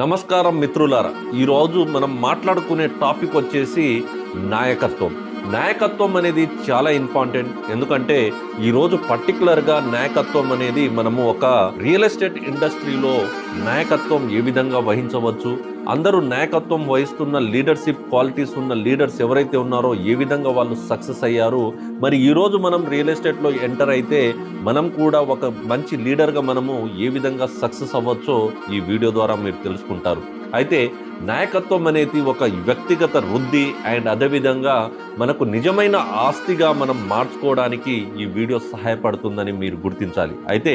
నమస్కారం మిత్రులారా ఈరోజు మనం మాట్లాడుకునే టాపిక్ వచ్చేసి నాయకత్వం. నాయకత్వం అనేది చాలా ఇంపార్టెంట్. ఎందుకంటే ఈరోజు పర్టికులర్గా నాయకత్వం అనేది మనము ఒక రియల్ ఎస్టేట్ ఇండస్ట్రీలో నాయకత్వం ఏ విధంగా వహించవచ్చు అందరూ నాయకత్వం వహిస్తున్న లీడర్షిప్ క్వాలిటీస్ ఉన్న లీడర్స్ ఎవరైతే ఉన్నారో ఏ విధంగా వాళ్ళు సక్సెస్ అయ్యారు? మరి ఈరోజు మనం రియల్ ఎస్టేట్లో ఎంటర్ అయితే మనం కూడా ఒక మంచి లీడర్గా మనము ఏ విధంగా సక్సెస్ అవ్వచ్చో ఈ వీడియో ద్వారా మీరు తెలుసుకుంటారు. అయితే నాయకత్వం అనేది ఒక వ్యక్తిగత వృద్ధి అండ్ అదేవిధంగా మనకు నిజమైన ఆస్తిగా మనం మార్చుకోవడానికి ఈ వీడియో సహాయపడుతుందని మీరు గుర్తించాలి. అయితే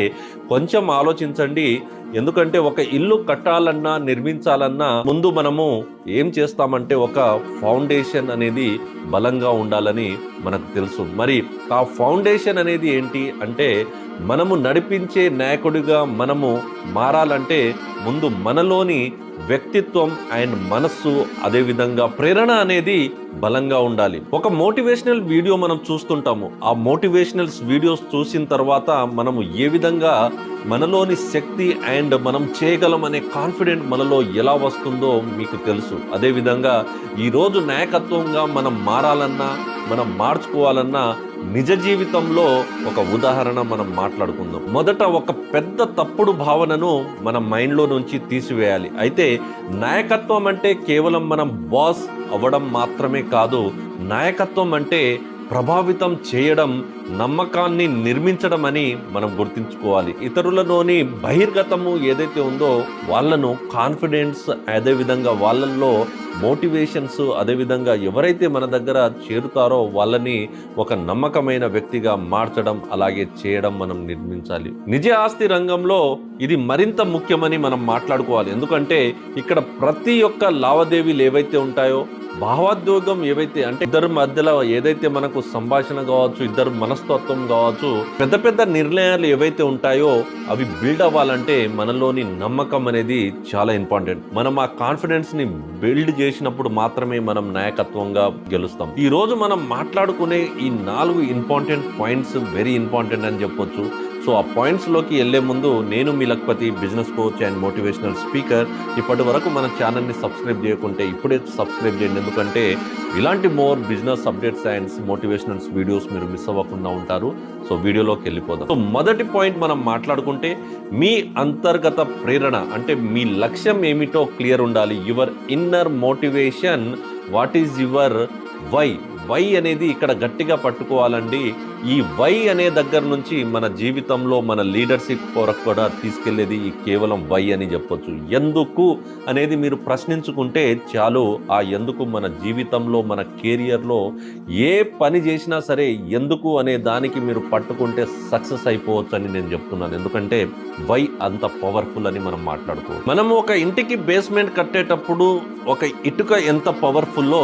కొంచెం ఆలోచించండి. ఎందుకంటే ఒక ఇల్లు కట్టాలన్నా నిర్మించాలన్నా ముందు మనము ఏం చేస్తామంటే ఒక ఫౌండేషన్ అనేది బలంగా ఉండాలని మనకు తెలుసు. మరి ఆ ఫౌండేషన్ అనేది ఏంటి అంటే మనము నడిపించే నాయకుడిగా మనము మారాలంటే ముందు మనలోని వ్యక్తిత్వం అండ్ మనస్సు అదేవిధంగా ప్రేరణ అనేది బలంగా ఉండాలి. ఒక మోటివేషనల్ వీడియో మనం చూస్తుంటాము. ఆ మోటివేషనల్స్ వీడియోస్ చూసిన తర్వాత మనము ఏ విధంగా మనలోని శక్తి అండ్ మనం చేయగలం అనే కాన్ఫిడెంట్ మనలో ఎలా వస్తుందో మీకు తెలుసు. అదేవిధంగా ఈరోజు నాయకత్వంగా మనం మారాలన్నా మనం మార్చుకోవాలన్నా నిజ జీవితంలో ఒక ఉదాహరణ మనం మాట్లాడుకుందాం. మొదట ఒక పెద్ద తప్పుడు భావనను మన మైండ్లో నుంచి తీసివేయాలి. అయితే నాయకత్వం అంటే కేవలం మనం బాస్ అవ్వడం మాత్రమే కాదు నాయకత్వం అంటే ప్రభావితం చేయడం నమ్మకాన్ని నిర్మించడం అని మనం గుర్తుంచుకోవాలి. ఇతరులలోని బహిర్గతము ఏదైతే ఉందో వాళ్ళను కాన్ఫిడెన్స్ అదేవిధంగా వాళ్ళల్లో మోటివేషన్స్ అదేవిధంగా ఎవరైతే మన దగ్గర చేరుతారో వాళ్ళని ఒక నమ్మకమైన వ్యక్తిగా మార్చడం అలాగే చేయడం మనం నిర్మించాలి. నిజ ఆస్తి రంగంలో ఇది మరింత ముఖ్యమని మనం మాట్లాడుకోవాలి. ఎందుకంటే ఇక్కడ ప్రతి ఒక్క లావాదేవీలు ఏవైతే ఉంటాయో భావోద్యోగం ఏవైతే అంటే ఇద్దరు మధ్యలో ఏదైతే మనకు సంభాషణ కావచ్చు ఇద్దరు మనస్తత్వం కావచ్చు పెద్ద పెద్ద నిర్ణయాలు ఏవైతే ఉంటాయో అవి బిల్డ్ అవ్వాలంటే మనలోని నమ్మకం అనేది చాలా ఇంపార్టెంట్ మనం ఆ కాన్ఫిడెన్స్ని బిల్డ్ చేసినప్పుడు మాత్రమే మనం నాయకత్వంగా గెలుస్తాం. ఈ రోజు మనం మాట్లాడుకునే ఈ నాలుగు ఇంపార్టెంట్ పాయింట్స్ వెరీ ఇంపార్టెంట్ అని చెప్పొచ్చు. సో ఆ పాయింట్స్లోకి వెళ్ళే ముందు నేను మీ Lakhpati business coach and motivational speaker. ఇప్పటి వరకు మన ఛానల్ని సబ్స్క్రైబ్ చేయకుంటే ఇప్పుడే సబ్స్క్రైబ్ చేయండి. ఎందుకంటే ఇలాంటి more business updates and motivationals videos మీరు మిస్ అవ్వకుండా ఉంటారు. సో వీడియోలోకి వెళ్ళిపోదాం. సో మొదటి పాయింట్ మనం మాట్లాడుకుంటే మీ అంతర్గత ప్రేరణ అంటే మీ లక్ష్యం ఏమిటో క్లియర్ ఉండాలి. Your inner motivation what is your why? Why అనేది ఇక్కడ గట్టిగా పట్టుకోవాలండి. ఈ వై అనే దగ్గర నుంచి మన జీవితంలో మన లీడర్షిప్ కొరకు కూడా తీసుకెళ్ళేది ఈ కేవలం వై అని చెప్పొచ్చు. ఎందుకు అనేది మీరు ప్రశ్నించుకుంటే చాలు ఆ ఎందుకు మన జీవితంలో మన కెరియర్లో ఏ పని చేసినా సరే ఎందుకు అనే దానికి మీరు పట్టుకుంటే సక్సెస్ అయిపోవచ్చు అని నేను చెప్తున్నాను. ఎందుకంటే వై అంత పవర్ఫుల్ అని మనం మాట్లాడుకో మనం ఒక ఇంటికి బేస్మెంట్ కట్టేటప్పుడు ఒక ఇటుక ఎంత పవర్ఫుల్లో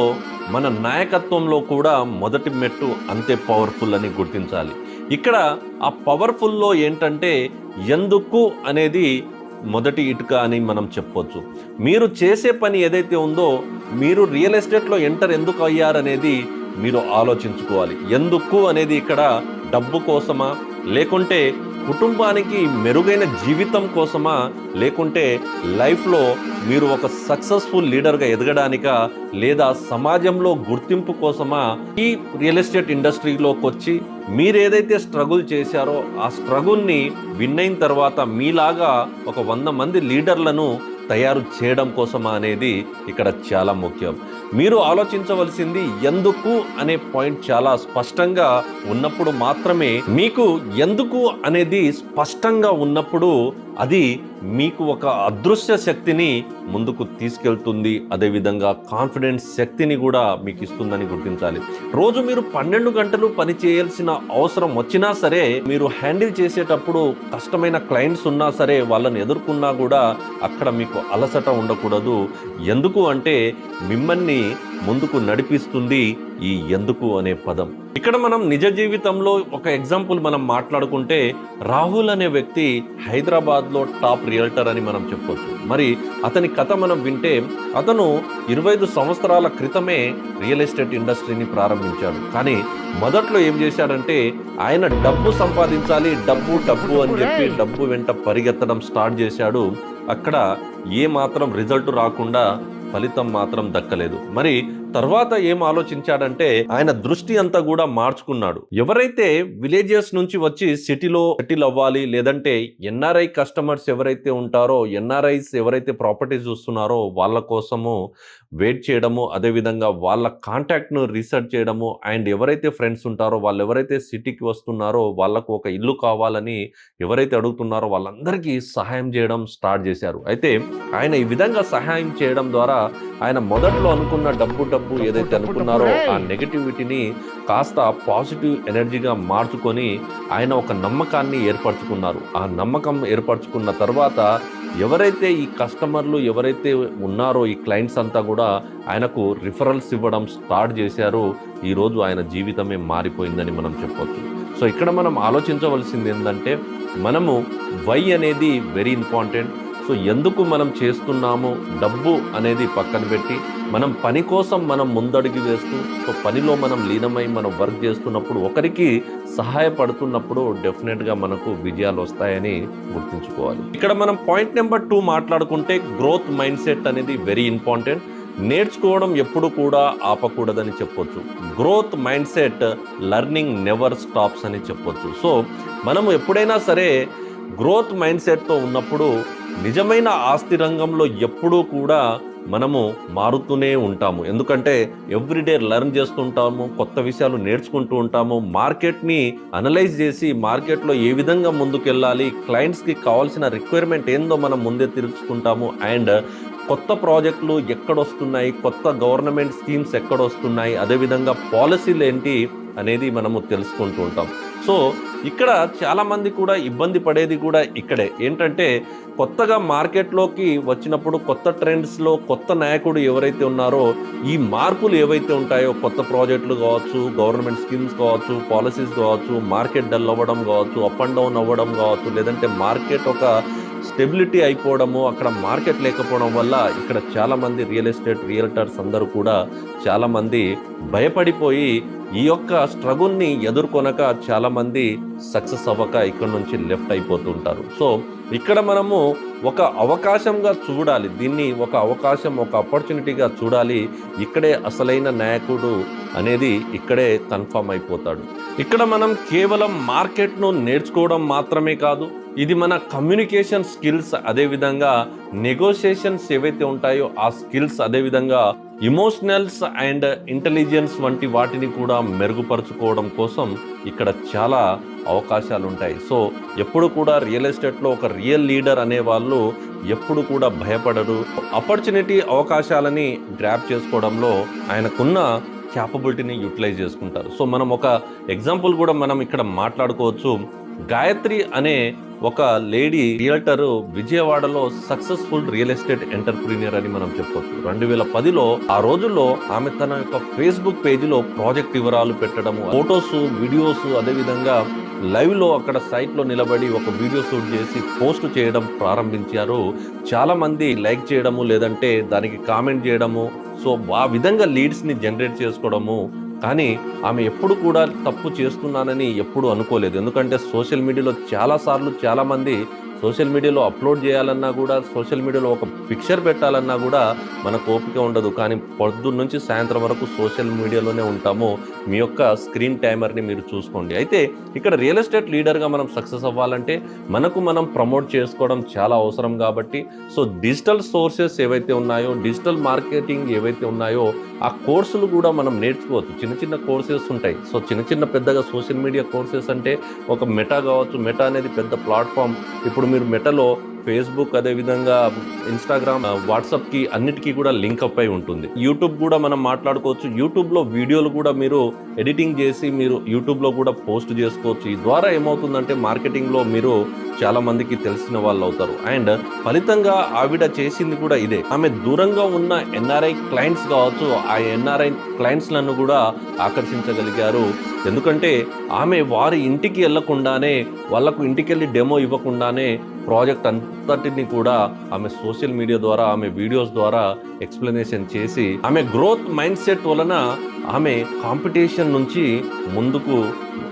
మన నాయకత్వంలో కూడా మొదటి మెట్టు అంతే పవర్ఫుల్ అని గుర్తించాలి. ఇక్కడ ఆ పవర్ఫుల్లో ఏంటంటే ఎందుకు అనేది మొదటి ఇటుక అని మనం చెప్పొచ్చు. మీరు చేసే పని ఏదైతే ఉందో మీరు రియల్ ఎస్టేట్లో ఎంటర్ ఎందుకు అయ్యారనేది మీరు ఆలోచించుకోవాలి. ఎందుకు అనేది ఇక్కడ డబ్బు కోసమా? లేకుంటే కుటుంబానికి మెరుగైన జీవితం కోసమా? లేకుంటే లైఫ్లో మీరు ఒక సక్సెస్ఫుల్ లీడర్గా ఎదగడానిక? లేదా సమాజంలో గుర్తింపు కోసమా? ఈ రియల్ ఎస్టేట్ ఇండస్ట్రీలోకి వచ్చి మీరేదైతే స్ట్రగుల్ చేశారో ఆ స్ట్రగుల్ని విన్ అయిన తర్వాత మీలాగా ఒక వంద మంది లీడర్లను తయారు చేయడం కోసమా అనేది ఇక్కడ చాలా ముఖ్యం. మీరు ఆలోచించవలసింది ఎందుకు అనే పాయింట్ చాలా స్పష్టంగా ఉన్నప్పుడు మాత్రమే మీకు ఎందుకు అనేది స్పష్టంగా ఉన్నప్పుడు అది మీకు ఒక అదృశ్య శక్తిని ముందుకు తీసుకెళ్తుంది. అదేవిధంగా కాన్ఫిడెన్స్ శక్తిని కూడా మీకు ఇస్తుందని గుర్తించాలి. రోజు మీరు పన్నెండు గంటలు పని చేయాల్సిన అవసరం వచ్చినా సరే మీరు హ్యాండిల్ చేసేటప్పుడు కష్టమైన క్లయింట్స్ ఉన్నా సరే వాళ్ళని ఎదుర్కొన్నా కూడా అక్కడ మీకు అలసట ఉండకూడదు. ఎందుకు అంటే మిమ్మల్ని ముందుకు నడిపిస్తుంది ఈ ఎందుకు అనే పదం. ఇక్కడ మనం నిజ జీవితంలో ఒక ఎగ్జాంపుల్ మనం మాట్లాడుకుంటే రాహుల్ అనే వ్యక్తి హైదరాబాద్లో టాప్ రియల్టర్ అని మనం చెప్పొచ్చు. మరి అతని కథ మనం వింటే అతను ఇరవై ఐదు సంవత్సరాల క్రితమే రియల్ ఎస్టేట్ ఇండస్ట్రీని ప్రారంభించాడు. కానీ మొదట్లో ఏం చేశాడంటే ఆయన డబ్బు సంపాదించాలి డబ్బు డబ్బు అని చెప్పి డబ్బు వెంట పరిగెత్తడం స్టార్ట్ చేశాడు. అక్కడ ఏ మాత్రం రిజల్ట్ రాకుండా ఫలితం మాత్రం దక్కలేదు. మరి తర్వాత ఏం ఆలోచించాడంటే ఆయన దృష్టి అంతా కూడా మార్చుకున్నాడు. ఎవరైతే విలేజెస్ నుంచి వచ్చి సిటీలో సెటిల్ అవ్వాలి లేదంటే ఎన్ఆర్ఐ కస్టమర్స్ ఎవరైతే ఉంటారో ఎన్ఆర్ఐస్ ఎవరైతే ప్రాపర్టీస్ చూస్తున్నారో వాళ్ళ కోసము వెయిట్ చేయడము అదేవిధంగా వాళ్ళ కాంటాక్ట్ను రీసెర్చ్ చేయడము అండ్ ఎవరైతే ఫ్రెండ్స్ ఉంటారో వాళ్ళు ఎవరైతే సిటీకి వస్తున్నారో వాళ్ళకు ఒక ఇల్లు కావాలని ఎవరైతే అడుగుతున్నారో వాళ్ళందరికీ సహాయం చేయడం స్టార్ట్ చేశారు. అయితే ఆయన ఈ విధంగా సహాయం చేయడం ద్వారా ఆయన మొదట్లో అనుకున్న డబ్బు డబ్బు ఏదైతే అనుకున్నారో ఆ నెగటివిటీని కాస్త పాజిటివ్ ఎనర్జీగా మార్చుకొని ఆయన ఒక నమ్మకాన్ని ఏర్పరచుకున్నారు. ఆ నమ్మకం ఏర్పరచుకున్న తర్వాత ఎవరైతే ఈ కస్టమర్లు ఎవరైతే ఉన్నారో ఈ క్లయింట్స్ అంతా కూడా ఆయనకు రిఫరల్స్ ఇవ్వడం స్టార్ట్ చేశారో. ఈరోజు ఆయన జీవితమే మారిపోయిందని మనం చెప్పొచ్చు. సో ఇక్కడ మనం ఆలోచించవలసింది ఏంటంటే మనము వై అనేది వెరీ ఇంపార్టెంట్. సో ఎందుకు మనం చేస్తున్నాము డబ్బు అనేది పక్కన పెట్టి మనం పని కోసం మనం ముందడుగు వేస్తూ సో పనిలో మనం లీనమై మనం వర్క్ చేస్తున్నప్పుడు ఒకరికి సహాయపడుతున్నప్పుడు డెఫినెట్గా మనకు విజయాలు వస్తాయని గుర్తుంచుకోవాలి. ఇక్కడ మనం పాయింట్ నెంబర్ టూ మాట్లాడుకుంటే గ్రోత్ మైండ్ సెట్ అనేది వెరీ ఇంపార్టెంట్. నేర్చుకోవడం ఎప్పుడు కూడా ఆపకూడదని చెప్పొచ్చు. Growth mindset learning never stops అని చెప్పొచ్చు. సో మనము ఎప్పుడైనా సరే గ్రోత్ మైండ్ సెట్తో ఉన్నప్పుడు నిజమైన ఆస్తి రంగంలో ఎప్పుడూ కూడా మనము మారుతూనే ఉంటాము. ఎందుకంటే ఎవ్రీడే లెర్న్ చేస్తుంటాము కొత్త విషయాలు నేర్చుకుంటూ ఉంటాము. మార్కెట్ని అనలైజ్ చేసి మార్కెట్లో ఏ విధంగా ముందుకెళ్ళాలి క్లయింట్స్కి కావాల్సిన రిక్వైర్మెంట్ ఏందో మనం ముందే తెలుసుకుంటాము. అండ్ కొత్త ప్రాజెక్టులు ఎక్కడొస్తున్నాయి కొత్త గవర్నమెంట్ స్కీమ్స్ ఎక్కడొస్తున్నాయి అదేవిధంగా పాలసీలు ఏంటి అనేది మనము తెలుసుకుంటూ ఉంటాం. సో ఇక్కడ చాలామంది కూడా ఇబ్బంది పడేది కూడా ఇక్కడే. ఏంటంటే కొత్తగా మార్కెట్లోకి వచ్చినప్పుడు కొత్త ట్రెండ్స్లో కొత్త నాయకుడు ఎవరైతే ఉన్నారో ఈ మార్పులు ఏవైతే ఉంటాయో కొత్త ప్రాజెక్టులు కావచ్చు గవర్నమెంట్ స్కీమ్స్ కావచ్చు పాలసీస్ కావచ్చు మార్కెట్ డల్ అవ్వడం కావచ్చు అప్ అండ్ డౌన్ అవ్వడం కావచ్చు లేదంటే మార్కెట్ ఒక స్టెబిలిటీ అయిపోవడము అక్కడ మార్కెట్ లేకపోవడం వల్ల ఇక్కడ చాలామంది రియల్ ఎస్టేట్ రియల్టర్స్ అందరూ కూడా చాలామంది భయపడిపోయి ఈ యొక్క స్ట్రగుల్ని ఎదుర్కొనక చాలామంది సక్సెస్ అవ్వక ఇక్కడ నుంచి లెఫ్ట్ అయిపోతుంటారు సో ఇక్కడ మనము ఒక అవకాశంగా చూడాలి. దీన్ని ఒక అవకాశం ఒక ఆపర్చునిటీగా చూడాలి. ఇక్కడే అసలైన నాయకుడు అనేది ఇక్కడే కన్ఫామ్ అయిపోతాడు. ఇక్కడ మనం కేవలం మార్కెట్ను నేర్చుకోవడం మాత్రమే కాదు ఇది మన కమ్యూనికేషన్ స్కిల్స్ అదేవిధంగా నెగోషియేషన్స్ ఏవైతే ఉంటాయో ఆ స్కిల్స్ అదేవిధంగా ఇమోషనల్స్ అండ్ ఇంటెలిజెన్స్ వంటి వాటిని కూడా మెరుగుపరుచుకోవడం కోసం ఇక్కడ చాలా అవకాశాలు ఉంటాయి. సో ఎప్పుడు కూడా రియల్ ఎస్టేట్లో ఒక రియల్ లీడర్ అనే వాళ్ళు ఎప్పుడు కూడా భయపడరు. ఆపర్చునిటీ అవకాశాలని గ్రాప్ చేసుకోవడంలో ఆయనకున్న క్యాపబిలిటీని యూటిలైజ్ చేసుకుంటారు. సో మనం ఒక ఎగ్జాంపుల్ కూడా మనం ఇక్కడ మాట్లాడుకోవచ్చు. గాయత్రి అనే ఒక లేడీ రియల్టర్ విజయవాడలో సక్సెస్ఫుల్ రియల్ ఎస్టేట్ ఎంటర్ప్రీనియర్ అని మనం చెప్పొచ్చు. రెండు వేల పదిలో ఆ రోజుల్లో ఆమె తన యొక్క ఫేస్బుక్ పేజీలో ప్రాజెక్ట్ వివరాలు పెట్టడము ఫొటోస్ వీడియోస్ అదేవిధంగా లైవ్లో అక్కడ సైట్లో నిలబడి ఒక వీడియో షూట్ చేసి పోస్ట్ చేయడం ప్రారంభించారు. చాలా మంది లైక్ చేయడము లేదంటే దానికి కామెంట్ చేయడము. సో ఆ విధంగా లీడ్స్ని జనరేట్ చేసుకోవడము కానీ ఆమె ఎప్పుడు కూడా తప్పు చేస్తున్నానని ఎప్పుడు అనుకోలేదు. ఎందుకంటే సోషల్ మీడియాలో చాలాసార్లు చాలామంది సోషల్ మీడియాలో అప్లోడ్ చేయాలన్నా కూడా సోషల్ మీడియాలో ఒక పిక్చర్ పెట్టాలన్నా కూడా మనకు ఓపిక ఉండదు. కానీ పొద్దున్న నుంచి సాయంత్రం వరకు సోషల్ మీడియాలోనే ఉంటాము. మీ యొక్క స్క్రీన్ టైమర్ని మీరు చూసుకోండి. అయితే ఇక్కడ రియల్ ఎస్టేట్ లీడర్గా మనం సక్సెస్ అవ్వాలంటే మనకు మనం ప్రమోట్ చేసుకోవడం చాలా అవసరం కాబట్టి సో డిజిటల్ సోర్సెస్ ఏవైతే ఉన్నాయో డిజిటల్ మార్కెటింగ్ ఏవైతే ఉన్నాయో ఆ కోర్సులు కూడా మనం నేర్చుకోవచ్చు. చిన్న చిన్న కోర్సెస్ ఉంటాయి. సో చిన్న చిన్న పెద్దగా సోషల్ మీడియా కోర్సెస్ అంటే ఒక మెటా కావచ్చు. మెటా అనేది పెద్ద ప్లాట్ఫామ్. ఇప్పుడు మీరు మెటలో ఫేస్బుక్ అదేవిధంగా ఇన్స్టాగ్రామ్ వాట్సాప్కి అన్నిటికీ కూడా లింక్ అప్ అయి ఉంటుంది. యూట్యూబ్ కూడా మనం మాట్లాడుకోవచ్చు. యూట్యూబ్లో వీడియోలు కూడా మీరు ఎడిటింగ్ చేసి మీరు యూట్యూబ్లో కూడా పోస్ట్ చేసుకోవచ్చు. ఈ ద్వారా ఏమవుతుందంటే మార్కెటింగ్లో మీరు చాలా మందికి తెలిసిన వాళ్ళు అవుతారు. అండ్ ఫలితంగా ఆవిడ చేసింది కూడా ఇదే. ఆమె దూరంగా ఉన్న ఎన్ఆర్ఐ క్లయింట్స్ కావచ్చు ఆ ఎన్ఆర్ఐ క్లయింట్స్లను కూడా ఆకర్షించగలిగారు. ఎందుకంటే ఆమె వారి ఇంటికి వెళ్ళకుండానే వాళ్ళకు ఇంటికి వెళ్ళి డెమో ఇవ్వకుండానే ప్రాజెక్ట్ అంతటిని కూడా ఆమె సోషల్ మీడియా ద్వారా ఆమె వీడియోస్ ద్వారా ఎక్స్ప్లెనేషన్ చేసి ఆమె గ్రోత్ మైండ్ సెట్ వలన ఆమె కాంపిటీషన్ నుంచి ముందుకు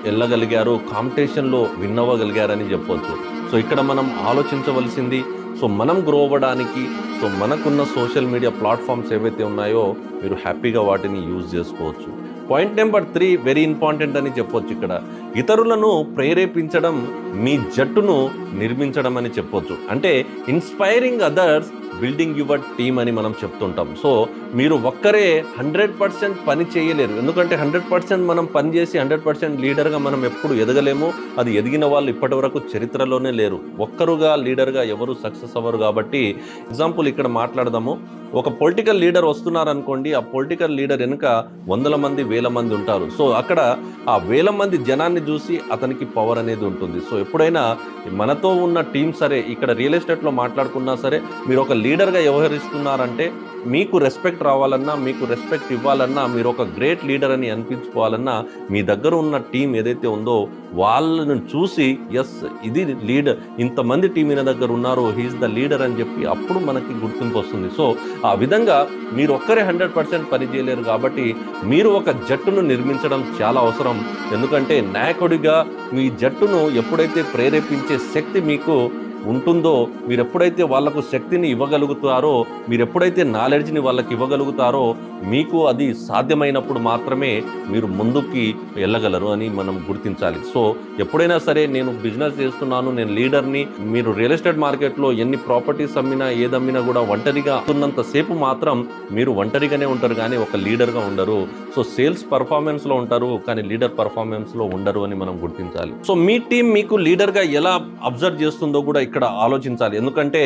వెళ్ళగలిగారు కాంపిటీషన్లో విన్ అవ్వగలిగారని చెప్పవచ్చు సో ఇక్కడ మనం ఆలోచించవలసింది సో మనం గ్రో అవ్వడానికి సో మనకున్న సోషల్ మీడియా ప్లాట్ఫామ్స్ ఏవైతే ఉన్నాయో మీరు హ్యాపీగా వాటిని యూజ్ చేసుకోవచ్చు. Point number three very important అని చెప్పొచ్చు ఇక్కడ. ఇతరులను ప్రేరేపించడం మీ జట్టును నిర్మించడం అని చెప్పొచ్చు. అంటే inspiring others building your team అని మనం చెప్తుంటాం. సో మీరు ఒక్కరే హండ్రెడ్ పర్సెంట్ పని చేయలేరు. ఎందుకంటే హండ్రెడ్ పర్సెంట్ మనం పని చేసి హండ్రెడ్ పర్సెంట్ లీడర్గా మనం ఎప్పుడు ఎదగలేము. అది ఎదిగిన వాళ్ళు ఇప్పటి వరకు చరిత్రలోనే లేరు. ఒక్కరుగా లీడర్గా ఎవరు సక్సెస్ అవ్వరు కాబట్టి ఎగ్జాంపుల్ ఇక్కడ మాట్లాడదాము. ఒక పొలిటికల్ లీడర్ వస్తున్నారు అనుకోండి ఆ పొలిటికల్ లీడర్ వెనుక వందల మంది వేల మంది ఉంటారు. సో అక్కడ ఆ వేల మంది జనాన్ని చూసి అతనికి పవర్ అనేది ఉంటుంది. సో ఎప్పుడైనా మనతో ఉన్న టీం సరే ఇక్కడ రియల్ ఎస్టేట్లో మాట్లాడుకున్నా సరే మీరు ఒక లీడర్గా వ్యవహరిస్తున్నారంటే మీకు రెస్పెక్ట్ రావాలన్నా మీకు రెస్పెక్ట్ ఇవ్వాలన్నా మీరు ఒక గ్రేట్ లీడర్ అని అనిపించుకోవాలన్నా మీ దగ్గర ఉన్న టీం ఏదైతే ఉందో వాళ్ళను చూసి ఎస్ ఇది లీడర్ ఇంతమంది టీం ఈయన దగ్గర ఉన్నారు హీఈస్ ద లీడర్ అని చెప్పి అప్పుడు మనకి గుర్తింపు వస్తుంది. సో ఆ విధంగా మీరు ఒక్కరే హండ్రెడ్ పర్సెంట్ పని చేయలేరు కాబట్టి మీరు ఒక జట్టును నిర్మించడం చాలా అవసరం. ఎందుకంటే నాయకుడిగా మీ జట్టును ఎప్పుడైతే ప్రేరేపించే శక్తి మీకు ఉంటుందో మీరు ఎప్పుడైతే వాళ్ళకు శక్తిని ఇవ్వగలుగుతారో మీరు ఎప్పుడైతే నాలెడ్జ్ని వాళ్ళకి ఇవ్వగలుగుతారో మీకు అది సాధ్యమైనప్పుడు మాత్రమే మీరు ముందుకి వెళ్ళగలరు అని మనం గుర్తించాలి. సో ఎప్పుడైనా సరే నేను బిజినెస్ చేస్తున్నాను నేను లీడర్ని మీరు రియల్ ఎస్టేట్ మార్కెట్లో ఎన్ని ప్రాపర్టీస్ అమ్మినా ఏదమ్మినా కూడా ఒంటరిగా ఉన్నంత సేపు మాత్రం మీరు ఒంటరిగానే ఉంటారు. కానీ ఒక లీడర్గా ఉండరు. సో సేల్స్ పర్ఫార్మెన్స్లో ఉంటారు కానీ లీడర్ పర్ఫార్మెన్స్లో ఉండరు అని మనం గుర్తించాలి. సో మీ టీం మీకు లీడర్గా ఎలా అబ్జర్వ్ చేస్తుందో కూడా ఇక్కడ ఆలోచించాలి. ఎందుకంటే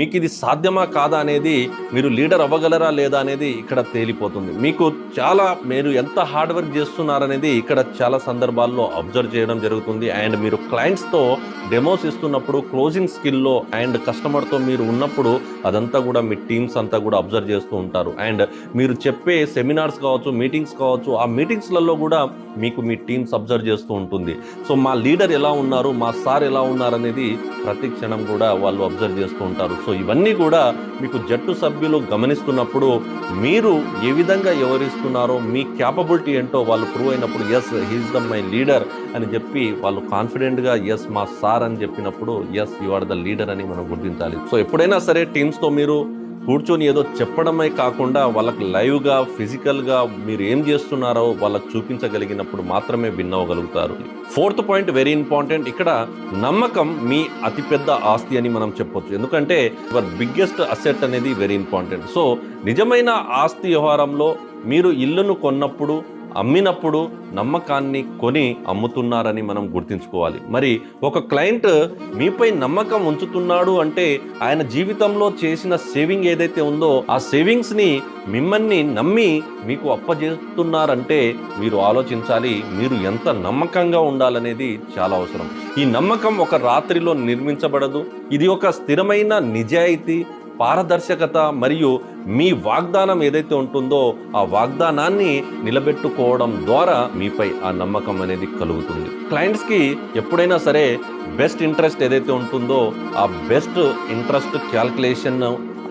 మీకు ఇది సాధ్యమా కాదా అనేది మీరు లీడర్ అవ్వగలరా లేదా అనేది ఇక్కడ తేలిపోతుంది. మీకు చాలా మీరు ఎంత హార్డ్ వర్క్ చేస్తున్నారనేది ఇక్కడ చాలా సందర్భాల్లో అబ్జర్వ్ చేయడం జరుగుతుంది. అండ్ మీరు క్లయింట్స్తో డెమోస్ ఇస్తున్నప్పుడు క్లోజింగ్ స్కిల్లో అండ్ కస్టమర్తో మీరు ఉన్నప్పుడు అదంతా కూడా మీ టీమ్స్ అంతా కూడా అబ్జర్వ్ చేస్తూ ఉంటారు. అండ్ మీరు చెప్పే సెమినార్స్ కావచ్చు మీటింగ్స్ కావచ్చు ఆ మీటింగ్స్లలో కూడా మీకు మీ టీమ్స్ అబ్జర్వ్ చేస్తూ ఉంటుంది. సో మా లీడర్ ఎలా ఉన్నారు మా సార్ ఎలా ఉన్నారు అనేది ప్రతి క్షణం కూడా వాళ్ళు అబ్జర్వ్ చేస్తూ ఉంటారు. సో ఇవన్నీ కూడా మీకు జట్టు సభ్యులు గమనిస్తున్నప్పుడు మీరు ఏ విధంగా ఎవరిస్తున్నారో మీ క్యాపబిలిటీ ఏంటో వాళ్ళు ప్రూవ్ అయినప్పుడు yes he's the my leader అని చెప్పి వాళ్ళు కాన్ఫిడెంట్గా ఎస్ మా సార్ అని చెప్పినప్పుడు yes you are the leader అని మనం గుర్తించాలి. సో ఎప్పుడైనా సరే టీమ్స్తో మీరు కూర్చొని ఏదో చెప్పడమే కాకుండా వాళ్ళకి లైవ్గా ఫిజికల్గా మీరు ఏం చేస్తున్నారో వాళ్ళకి చూపించగలిగినప్పుడు మాత్రమే విన్ అవ్వగలుగుతారు ఫోర్త్ పాయింట్ వెరీ ఇంపార్టెంట్. ఇక్కడ నమ్మకం మీ అతిపెద్ద ఆస్తి అని మనం చెప్పొచ్చు. ఎందుకంటే యువర్ బిగ్గెస్ట్ అసెట్ అనేది వెరీ ఇంపార్టెంట్. సో నిజమైన ఆస్తి వ్యవహారంలో మీరు ఇల్లును కొన్నప్పుడు అమ్మినప్పుడు నమ్మకాన్ని కొని అమ్ముతున్నారని మనం గుర్తుంచుకోవాలి. మరి ఒక క్లయింట్ మీపై నమ్మకం ఉంచుతున్నాడు అంటే ఆయన జీవితంలో చేసిన సేవింగ్ ఏదైతే ఉందో ఆ సేవింగ్స్ని మిమ్మల్ని నమ్మి మీకు అప్పజేస్తున్నారంటే మీరు ఆలోచించాలి మీరు ఎంత నమ్మకంగా ఉండాలనేది చాలా అవసరం. ఈ నమ్మకం ఒక రాత్రిలో నిర్మించబడదు. ఇది ఒక స్థిరమైన నిజాయితీ పారదర్శకత మరియు మీ వాగ్దానం ఏదైతే ఉంటుందో ఆ వాగ్దానాన్ని నిలబెట్టుకోవడం ద్వారా మీపై ఆ నమ్మకం అనేది కలుగుతుంది. క్లయింట్స్కి ఎప్పుడైనా సరే బెస్ట్ ఇంట్రెస్ట్ ఏదైతే ఉంటుందో ఆ బెస్ట్ ఇంట్రెస్ట్ క్యాల్కులేషన్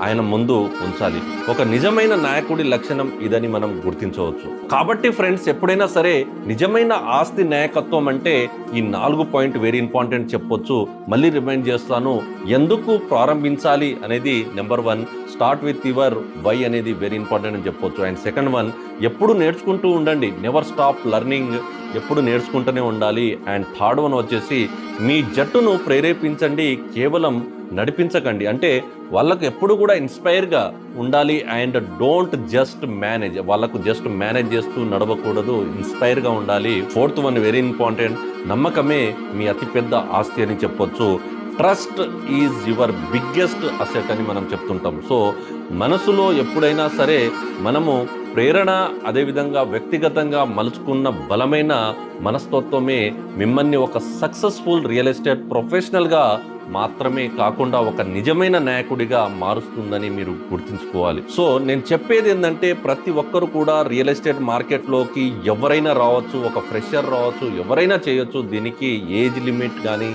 ఆయన ముందు ఉంచాలి. ఒక నిజమైన నాయకుడి లక్షణం ఇదని మనం గుర్తించవచ్చు. కాబట్టి ఫ్రెండ్స్ ఎప్పుడైనా సరే నిజమైన ఆస్తి నాయకత్వం అంటే ఈ నాలుగు పాయింట్ వెరీ ఇంపార్టెంట్ చెప్పొచ్చు. మళ్ళీ రిమైండ్ చేస్తాను. ఎందుకు ప్రారంభించాలి అనేది number one start with your why అనేది వెరీ ఇంపార్టెంట్ అని చెప్పొచ్చు. అండ్ సెకండ్ వన్ ఎప్పుడు నేర్చుకుంటూ ఉండండి. నెవర్ స్టాప్ లర్నింగ్ ఎప్పుడు నేర్చుకుంటూనే ఉండాలి. అండ్ థర్డ్ వన్ వచ్చేసి మీ జట్టును ప్రేరేపించండి. కేవలం నడిపించకండి. అంటే వాళ్ళకు ఎప్పుడు కూడా ఇన్స్పైర్గా ఉండాలి అండ్ డోంట్ జస్ట్ మేనేజ్ వాళ్ళకు జస్ట్ మేనేజ్ చేస్తూ నడవకూడదు. ఇన్స్పైర్గా ఉండాలి. ఫోర్త్ వన్ వెరీ ఇంపార్టెంట్ నమ్మకమే మీ అతిపెద్ద ఆస్తి అని చెప్పొచ్చు. Trust is your biggest asset అని మనం చెప్తుంటాం. సో మనసులో ఎప్పుడైనా సరే మనము ప్రేరణ అదేవిధంగా వ్యక్తిగతంగా మలుచుకున్న బలమైన మనస్తత్వమే మిమ్మల్ని ఒక సక్సెస్ఫుల్ రియల్ ఎస్టేట్ ప్రొఫెషనల్గా మాత్రమే కాకుండా ఒక నిజమైన నాయకుడిగా మారుస్తుందని మీరు గుర్తుంచుకోవాలి. సో నేను చెప్పేది ఏంటంటే ప్రతి ఒక్కరు కూడా రియల్ ఎస్టేట్ మార్కెట్లోకి ఎవరైనా రావచ్చు ఒక ఫ్రెషర్ రావచ్చు ఎవరైనా చేయొచ్చు. దీనికి ఏజ్ లిమిట్ కానీ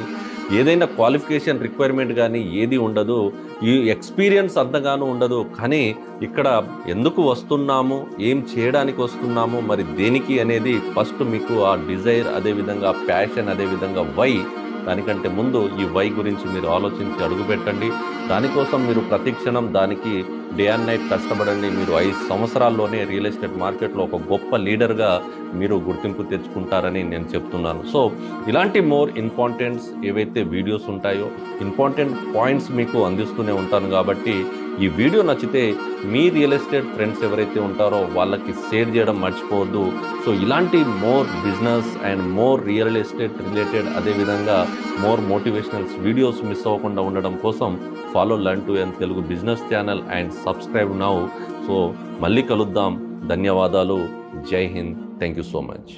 ఏదైనా క్వాలిఫికేషన్ రిక్వైర్మెంట్ కానీ ఏది ఉండదు. ఈ ఎక్స్పీరియన్స్ అంతగానూ ఉండదు. కానీ ఇక్కడ ఎందుకు వస్తున్నాము ఏం చేయడానికి వస్తున్నాము మరి దేనికి అనేది ఫస్ట్ మీకు ఆ డిజైర్ అదేవిధంగా ప్యాషన్ అదేవిధంగా వై దానికంటే ముందు ఈ వై గురించి మీరు ఆలోచించి అడుగుపెట్టండి. దానికోసం మీరు ప్రతి క్షణం దానికి డే అండ్ నైట్ కష్టపడండి. మీరు ఐదు సంవత్సరాల్లోనే రియల్ ఎస్టేట్ మార్కెట్లో ఒక గొప్ప లీడర్గా మీరు గుర్తింపు తెచ్చుకుంటారని నేను చెప్తున్నాను. సో ఇలాంటి మోర్ ఇంపార్టెంట్స్ ఏవైతే వీడియోస్ ఉంటాయో ఇంపార్టెంట్ పాయింట్స్ మీకు అందిస్తూనే ఉంటాను కాబట్టి ఈ వీడియో నచ్చితే మీ రియల్ ఎస్టేట్ ఫ్రెండ్స్ ఎవరైతే ఉంటారో వాళ్ళకి షేర్ చేయడం మర్చిపోవద్దు. సో ఇలాంటి more business and more real estate related అదేవిధంగా మోర్ మోటివేషనల్స్ వీడియోస్ మిస్ అవ్వకుండా ఉండడం కోసం follow learn to in Telugu business channel and subscribe now so మళ్ళీ కలుద్దాం. ధన్యవాదాలు. జై Hind. Thank you so much